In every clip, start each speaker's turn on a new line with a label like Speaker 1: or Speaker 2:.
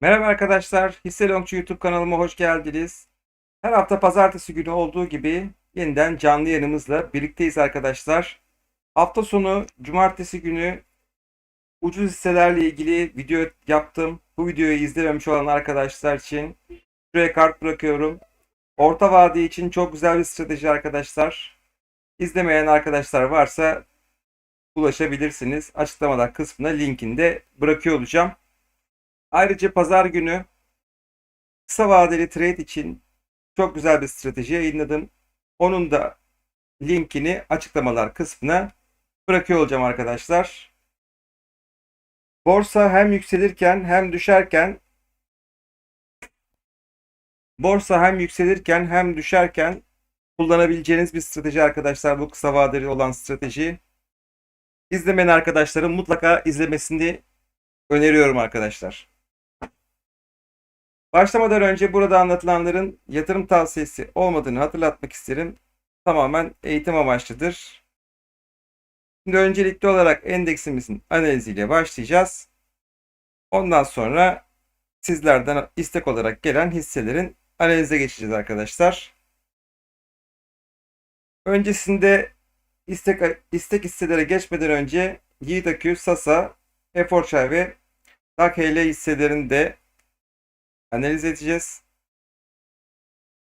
Speaker 1: Merhaba arkadaşlar, Hisse Longçu YouTube kanalıma hoş geldiniz. Her hafta pazartesi günü olduğu gibi yeniden canlı yayınımızla birlikteyiz arkadaşlar. Hafta sonu cumartesi günü ucuz hisselerle ilgili video yaptım. Bu videoyu izlememiş olan arkadaşlar için şuraya kart bırakıyorum. Orta vade için çok güzel bir strateji arkadaşlar. İzlemeyen arkadaşlar varsa ulaşabilirsiniz. Açıklamalar kısmına linkini de bırakıyor olacağım. Ayrıca pazar günü kısa vadeli trade için çok güzel bir strateji yayınladım. Onun da linkini açıklamalar kısmına bırakıyor olacağım arkadaşlar. Borsa hem yükselirken hem düşerken Borsa hem yükselirken hem düşerken kullanabileceğiniz bir strateji arkadaşlar bu kısa vadeli olan strateji. İzlemeyen arkadaşların mutlaka izlemesini öneriyorum arkadaşlar. Başlamadan önce burada anlatılanların yatırım tavsiyesi olmadığını hatırlatmak isterim. Tamamen eğitim amaçlıdır. Şimdi öncelikli olarak endeksimizin analiziyle başlayacağız. Ondan sonra sizlerden istek olarak gelen hisselerin analize geçeceğiz arkadaşlar. Öncesinde istek, istek hisselere geçmeden önce Yiğit Akü, Sasa, Eforçay ve DAKHL hisselerini de analiz edeceğiz.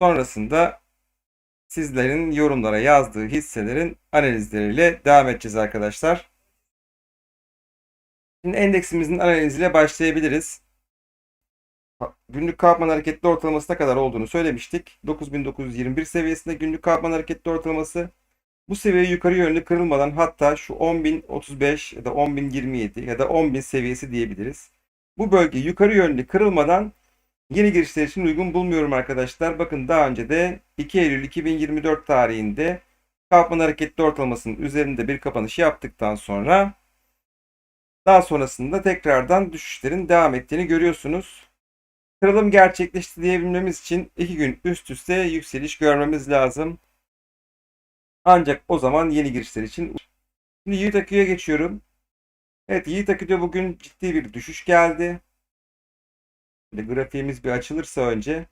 Speaker 1: Sonrasında sizlerin yorumlara yazdığı hisselerin analizleriyle devam edeceğiz arkadaşlar. Şimdi endeksimizin analiziyle başlayabiliriz. Günlük Kaufman hareketli ortalaması kadar olduğunu söylemiştik. 9921 seviyesinde günlük Kaufman hareketli ortalaması. Bu seviye yukarı yönlü kırılmadan hatta şu 10.035 ya da 10.027 ya da 10.000 seviyesi diyebiliriz. Bu bölge yukarı yönlü kırılmadan Yeni girişler için uygun bulmuyorum arkadaşlar. Bakın daha önce de 2 Eylül 2024 tarihinde Kaufman hareketli ortalamasının üzerinde bir kapanış yaptıktan sonra daha sonrasında tekrardan düşüşlerin devam ettiğini görüyorsunuz. Kırılım gerçekleşti diyebilmemiz için 2 gün üst üste yükseliş görmemiz lazım. Ancak o zaman yeni girişler için. Şimdi Yiğit Akü'ye geçiyorum. Evet Yiğit Akü'de bugün ciddi bir düşüş geldi. Şimdi grafiğimiz bir açılırsa önce.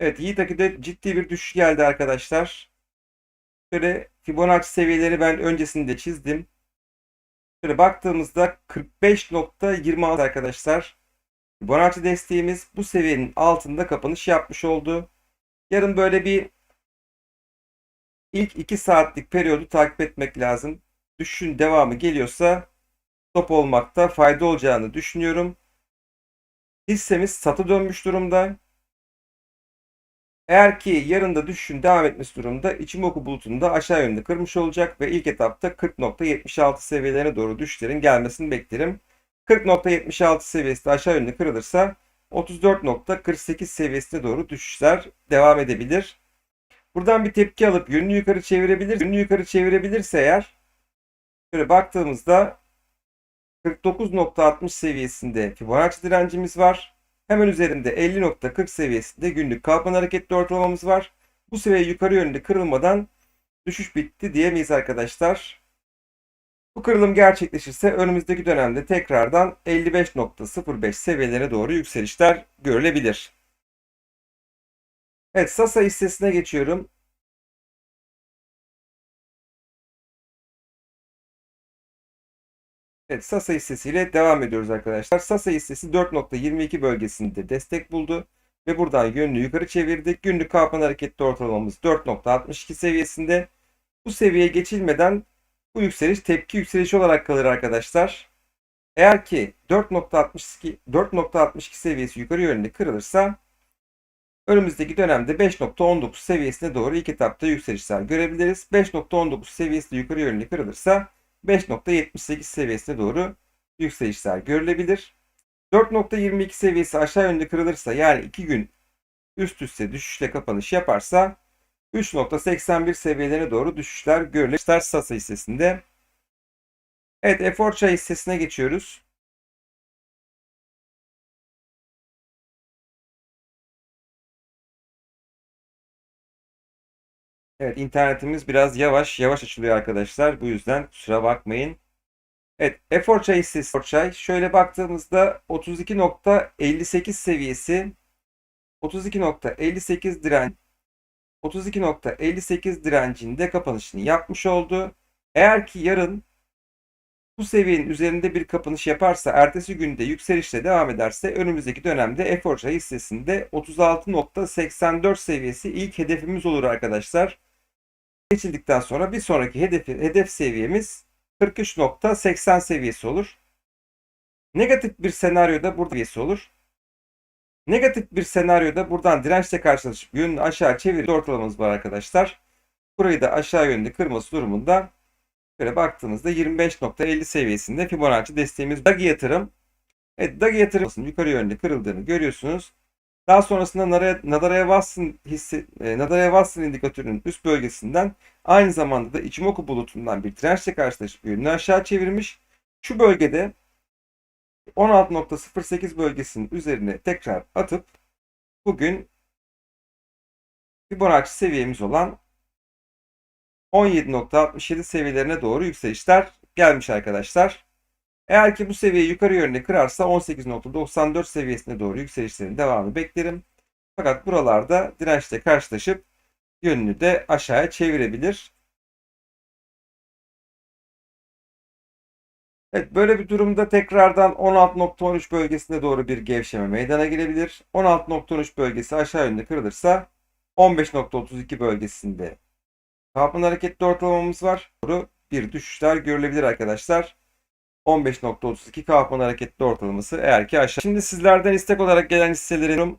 Speaker 1: Evet Yiğit Akü'de ciddi bir düşüş geldi arkadaşlar. Şöyle Fibonacci seviyeleri ben öncesinde çizdim. Şöyle baktığımızda 45.26 arkadaşlar. Fibonacci desteğimiz bu seviyenin altında kapanış yapmış oldu. Yarın böyle bir ilk 2 saatlik periyodu takip etmek lazım. Düşüşün devamı geliyorsa stop olmakta fayda olacağını düşünüyorum. Hissemiz satı dönmüş durumda. Eğer ki yarın da düşüşün devam etmesi durumda Ichimoku bulutunu da aşağı yönde kırmış olacak ve ilk etapta 40.76 seviyelerine doğru düşüşlerin gelmesini beklerim. 40.76 seviyesi de aşağı yönde kırılırsa 34.48 seviyesine doğru düşüşler devam edebilir. Buradan bir tepki alıp yönünü yukarı çevirebilir. Yönünü yukarı çevirebilirse eğer şöyle baktığımızda 49.60 seviyesinde Fibonacci direncimiz var. Hemen üzerinde 50.40 seviyesinde günlük Kaufman hareketli ortalamamız var. Bu seviye yukarı yönlü kırılmadan düşüş bitti diyemeyiz arkadaşlar. Bu kırılım gerçekleşirse önümüzdeki dönemde tekrardan 55.05 seviyelere doğru yükselişler görülebilir. Evet Sasa hissesine geçiyorum. Evet Sasa hissesiyle devam ediyoruz arkadaşlar. Sasa hissesi 4.22 bölgesinde destek buldu. Ve buradan yönünü yukarı çevirdik. Günlük kapan hareketli ortalamamız 4.62 seviyesinde. Bu seviyeye geçilmeden bu yükseliş tepki yükselişi olarak kalır arkadaşlar. Eğer ki 4.62 4.62 seviyesi yukarı yönlü kırılırsa Önümüzdeki dönemde 5.19 seviyesine doğru ilk etapta yükselişler görebiliriz. 5.19 seviyesi yukarı yönlü kırılırsa 5.78 seviyesine doğru yükselişler görülebilir. 4.22 seviyesi aşağı yönlü kırılırsa yani 2 gün üst üste düşüşle kapanış yaparsa 3.81 seviyelerine doğru düşüşler görülebilir. Sasa hissesinde. Evet Eforça hissesine geçiyoruz. Evet internetimiz biraz yavaş yavaş açılıyor arkadaşlar. Bu yüzden kusura bakmayın. Evet efor çay hissesi efor çay. Şöyle baktığımızda 32.58 seviyesi 32.58 direnç 32.58 direncinde kapanışını yapmış oldu. Eğer ki yarın bu seviyenin üzerinde bir kapanış yaparsa ertesi günde yükselişle devam ederse önümüzdeki dönemde Eforça hissesinde 36.84 seviyesi ilk hedefimiz olur arkadaşlar. Geçildikten sonra bir sonraki hedefi, hedef seviyemiz 43.80 seviyesi olur. Negatif bir senaryoda burada seviyesi olur. Negatif bir senaryoda buradan dirençle karşılaşıp yönünü aşağı çevirip ortalamamız var arkadaşlar. Burayı da aşağı yönde kırması durumunda Böyle baktığınızda 25.50 seviyesinde Fibonacci desteğimiz Dagi yatırım. Evet Dagi yatırım yukarı yönde kırıldığını görüyorsunuz. Daha sonrasında Nadara Watson hissi e, indikatörünün üst bölgesinden aynı zamanda da Ichimoku bulutundan bir dirençle karşılaşıp yönünü aşağı çevirmiş. Şu bölgede 16.08 bölgesinin üzerine tekrar atıp bugün Fibonacci seviyemiz olan 17.67 seviyelerine doğru yükselişler gelmiş arkadaşlar. Eğer ki bu seviye yukarı yönde kırarsa 18.94 seviyesine doğru yükselişlerin devamını beklerim. Fakat buralarda dirençle karşılaşıp yönünü de aşağıya çevirebilir. Evet böyle bir durumda tekrardan 16.13 bölgesine doğru bir gevşeme meydana gelebilir. 16.13 bölgesi aşağı yönde kırılırsa 15.32 bölgesinde Kapanma hareketli ortalamamız var. Doğru bir düşüşler görülebilir arkadaşlar. 15.32 kapanma hareketli ortalaması eğer ki aşağı. Şimdi sizlerden istek olarak gelen hisselerim